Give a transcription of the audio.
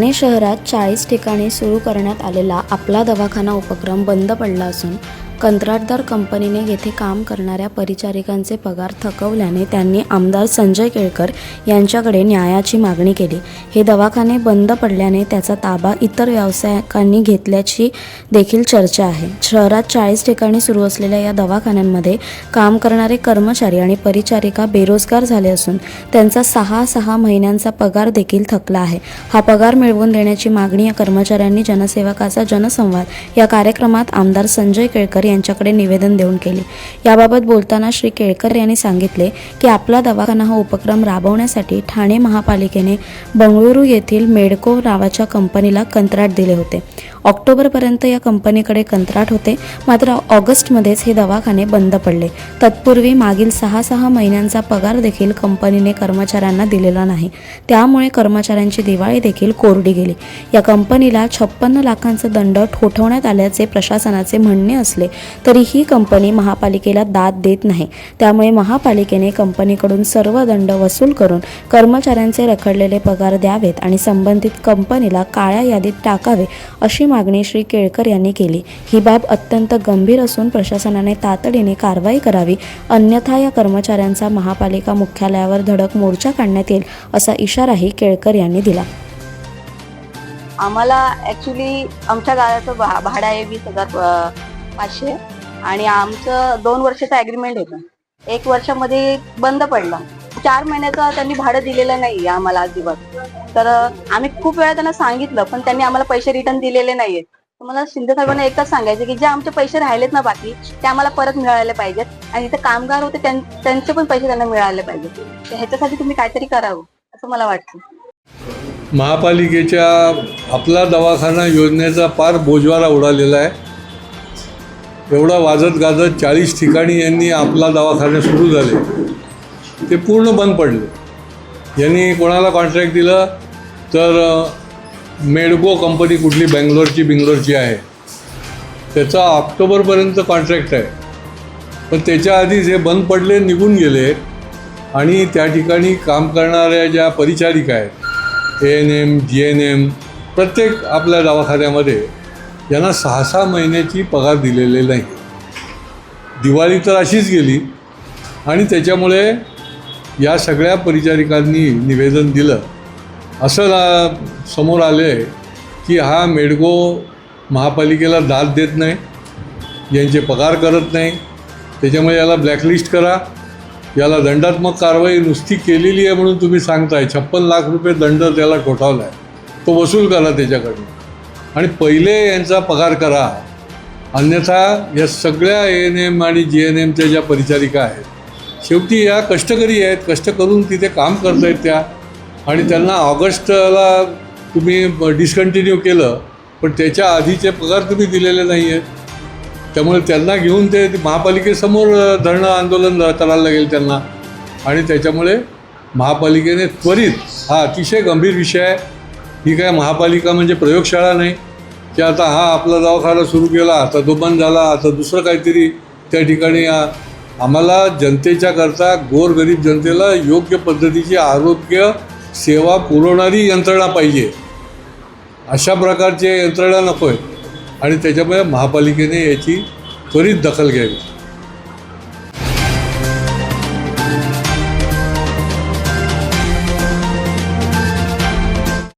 ठाणे शहरात चाळीस ठिकाणी सुरू करण्यात आलेला आपला दवाखाना उपक्रम बंद पडला असून कंत्राटदार कंपनीने येथे काम करणाऱ्या परिचारिकांचे पगार थकवल्याने त्यांनी आमदार संजय केळकर यांच्याकडे न्यायाची मागणी केली. हे दवाखाने बंद पडल्याने त्याचा ताबा इतर व्यावसायिकांनी घेतल्याची देखील चर्चा आहे. शहरात चाळीस ठिकाणी सुरू असलेल्या या दवाखान्यांमध्ये काम करणारे कर्मचारी आणि परिचारिका बेरोजगार झाले असून त्यांचा सहा सहा महिन्यांचा पगार देखील थकला आहे. हा पगार मिळवून देण्याची मागणी या कर्मचाऱ्यांनी जनसेवकाचा जनसंवाद या कार्यक्रमात आमदार संजय केळकर यांच्याकडे निवेदन देऊन केले. याबाबत बोलताना श्री केळकर यांनी सांगितले की आपला दवाखाना हा उपक्रम राबवण्यासाठी ठाणे महापालिकेने बंगळुरू येथील मेडको नावाच्या कंपनीला कंत्राट दिले होते. ऑक्टोबरपर्यंत या कंपनीकडे कंत्राट होते. मात्र ऑगस्टमध्येच हे दवाखाने बंद पडले. तत्पूर्वी मागील सहा सहा महिन्यांचा पगार देखील कंपनीने कर्मचाऱ्यांना दिलेला नाही. त्यामुळे कर्मचाऱ्यांची दिवाळी देखील कोरडी गेली. या कंपनीला छप्पन्न लाखांचा दंड ठोठवण्यात आल्याचे प्रशासनाचे म्हणणे असले तरी ही कंपनी महापालिकेला दाद देत नाही. त्यामुळे महापालिकेने कंपनीकडून सर्व दंड वसूल करून कर्मचाऱ्यांचे रखडलेले पगार द्यावेत आणि संबंधित कंपनीला काळ्या यादीत टाकावे अशी मागणी श्री केळकर यांनी केली. ही बाब अत्यंत गंभीर असून प्रशासनाने तातडीने कारवाई करावी अन्यथा या कर्मचाऱ्यांचा महापालिका मुख्यालयावर धडक मोर्चा काढण्यात येईल असा इशाराही केळकर यांनी दिला. आम्हाला ॲक्च्युली आमच्या गाड्याचं भा भाडं आहे वीस हजार पाचशे आणि आमचं दोन वर्षाचं ॲग्रीमेंट होतं. एक वर्षामध्ये बंद पडलं. चार महिन्याचं त्यांनी भाडं दिलेलं नाही आम्हाला अजिबात. तर आम्ही खूप वेळा त्यांना सांगितलं पण त्यांनी आम्हाला पैसे रिटर्न दिलेले नाहीये मला शिंदे साहेबांना एकच सांगायचं की जे आमचे पैसे राहिलेत ना बाकी ते आम्हाला परत मिळाले पाहिजेत. आणि इथे कामगार होते त्यांचे पण पैसे त्यांना मिळाले पाहिजेत. ह्याच्यासाठी तुम्ही काहीतरी करावं असं मला वाटतं. महापालिकेच्या आपला दवाखाना योजनेचा फार बोजवारा उडालेला आहे. एवढा वाजत गाजत चाळीस ठिकाणी यांनी आपला दवाखाने सुरू झाले. ते पूर्ण बंद पडले. यांनी कोणाला कॉन्ट्रॅक्ट दिलं तर मेडगो कंपनी कुठली बेंगलोरची बिंगलोरची आहे. त्याचा ऑक्टोबरपर्यंत कॉन्ट्रॅक्ट आहे. पण त्याच्या आधीच हे बंद पडले निघून गेले. आणि त्या ठिकाणी काम करणाऱ्या ज्या परिचारिका आहेत A N M G N M प्रत्येक आपल्या दवाखान्यामध्ये यांना सहा सहा महिन्याची पगार दिलेले नाही. दिवाळी तर अशीच गेली. आणि त्याच्यामुळे या सगळ्या परिचारिकांनी निवेदन दिलं. असं ना समोर आले की हा मेडगो महापालिकेला दाद देत नाही यांचे पगार करत नाही त्याच्यामुळे याला ब्लॅकलिस्ट करा याला दंडात्मक कारवाई नुसती केलेली आहे म्हणून तुम्ही सांगताय छप्पन लाख रुपये दंड त्याला ठोठावला आहे तो वसूल करा त्याच्याकडनं. आणि पहिले यांचा पगार करा अन्यथा या सगळ्या ए एन एम आणि जी एन एमच्या ज्या परिचारिका आहेत शेवटी या कष्टकरी आहेत कष्ट करून तिथे काम करत आहेत त्या. आणि त्यांना ऑगस्टला तुम्ही डिस्कंटिन्यू केलं पण त्याच्या आधीचे पगार तुम्ही दिलेले नाही आहेत त्यामुळे त्यांना घेऊन ते महापालिकेसमोर धरणं आंदोलन करायला लागेल त्यांना. आणि त्याच्यामुळे महापालिकेने त्वरित हा अतिशय गंभीर विषय आहे. ही काय महापालिका म्हणजे प्रयोगशाळा नाही. की आता हा आपला दवाखाना सुरू केला आता तो बंद झाला आता दुसरं काहीतरी त्या ठिकाणी आम्हाला जनतेच्या करता गोरगरीब जनतेला योग्य पद्धतीची आरोग्य सेवा पुरवणारी यंत्रणा पाहिजे. अशा प्रकारची यंत्रणा नको आहेत आणि त्याच्यामुळे महापालिकेने याची त्वरित दखल घ्यावी.